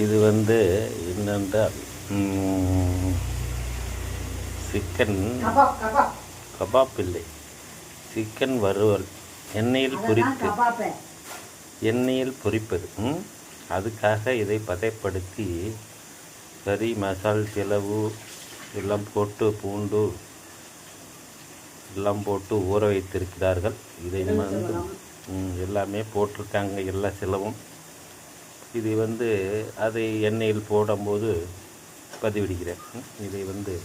இது வந்து என்னென்றால் சிக்கன் கபாப் இல்லை. சிக்கன் வறுவல். எண்ணெயில் பொரித்து எண்ணெயில் பொரிப்பது? அதுக்காக இதை பதைப்படுத்தி கறி மசால் செலவு எல்லாம் போட்டு பூண்டு எல்லாம் போட்டு ஊற வைத்திருக்கிறார்கள். இதை வந்து எல்லாமே போட்டிருக்காங்க. எல்லா செலவும். இது வந்து அதை எண்ணெயில் போடும்போது பதிவிடுகிறேன். ம், இதை வந்து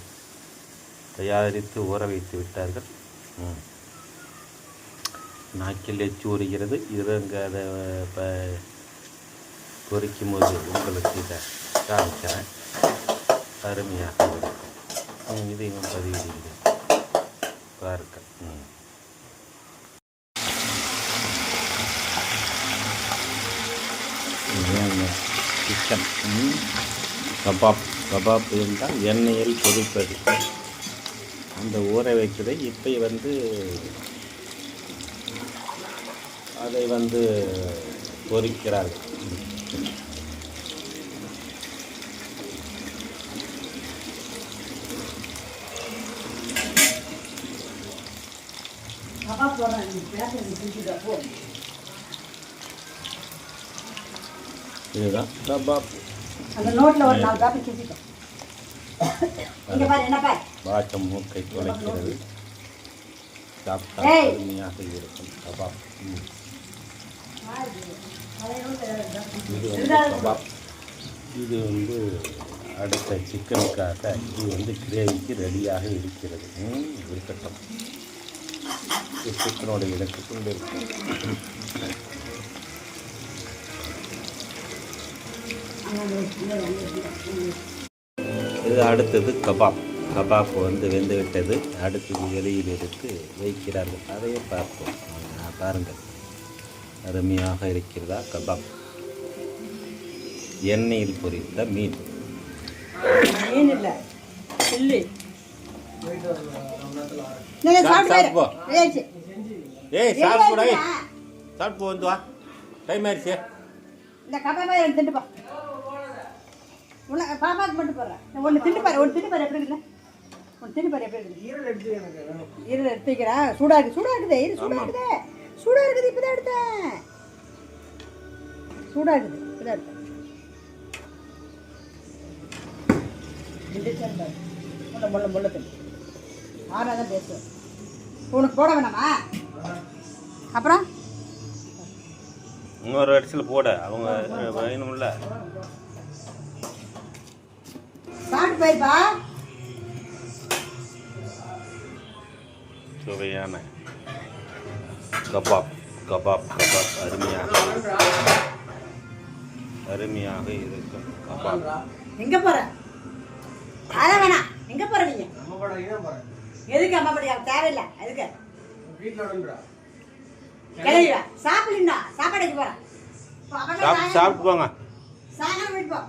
தயாரித்து ஊற வைத்து விட்டார்கள். நாக்கில் எச்சு ஊறுகிறது இருங்க அதை ப பொரிக்கும் போது உங்களுக்கு இதை காமிக்கிறேன். அருமையாக இருக்கும். இதையும் பதிவிடுகிறேன். ம். சிக்கன். கபாப் கபாப் இருந்தால் எண்ணெயில் பொறிப்பது அந்த ஊற வைத்ததை இப்போ வந்து அதை வந்து பொரிக்கிறார்கள் கபாப் போடுறேன். நீ பேசுறது போ. இதுதான். கபாப் அந்த நோட்டில் ஒரு நாலு காப்பி செஞ்சுட்டோம் இங்க பாரு என்ன பாரு? வாசம் மூக்கை துளைக்கிறது சாப்பிட்டால் ஏய். அருமையாக இருக்கும். கபாப். இது வந்து கபாப் இது வந்து அடுத்த சிக்கனுக்காக இது வந்து கிரேவிக்கு ரெடியாக இருக்கிறது. இருக்கட்டும். இது சிக்கனோட இடத்து கொண்டு இருக்கும் இது அடுத்தது கபாப். கபாப் வந்து வெந்து விட்டது அடுத்தது வெளியில் எடுத்து வைக்கிறார்கள். அதையே பார்ப்போம். பாருங்கள். அருமையாக இருக்கிறதா கபாப். எண்ணெயில் பொரித்த மீன். ஏய், சாப்பிட? சாப்பிட்டு போ, வந்து வா. டைம் ஆயிடுச்சு. இந்த கபாபாய் எனக்கு திண்டு பா. உள்ள பாப்பாக்கு மட்டும் போடுறேன் ஒன்று திண்டு பாரு ஒன்று திண்டு பாரு எப்படி இருக்குல்ல ஒன்று திண்டு பாரு எப்படி இருக்குது ஈரல் எடுத்து வைக்கிறா சூடா இருக்கு சூடா இருக்குது இரு சூடா ஆமாம். இருக்குது சூடா இருக்குது இப்பதான் எடுத்தேன். சூடா இருக்குது இப்பதான் எடுத்தேன். இண்டிச்சன் பாரு. முள்ள முள்ள முள்ள தண்ணி. ஆறா தான் பேசுவேன் உனக்கு போட வேணாமா? அப்புறம்? இன்னொரு இடத்துல போட. அவங்க வேணும்ல. சாப்பிட்டு போயிருப்பா சுவையான கபாப் கபாப் கபாப் அருமையாக அருமையாக இருக்கும். கபாப். எங்க போற? அதான் வேணாம். எங்க போற நீங்க? எதுக்கு அம்மா படி தேவையில்லை. எதுக்கு? கிளம்பி வா. சாப்பிடலாம் சாப்பாடுக்கு போறேன் சாப்பிட்டு போங்க. சாயங்காலம் வீட்டு போ.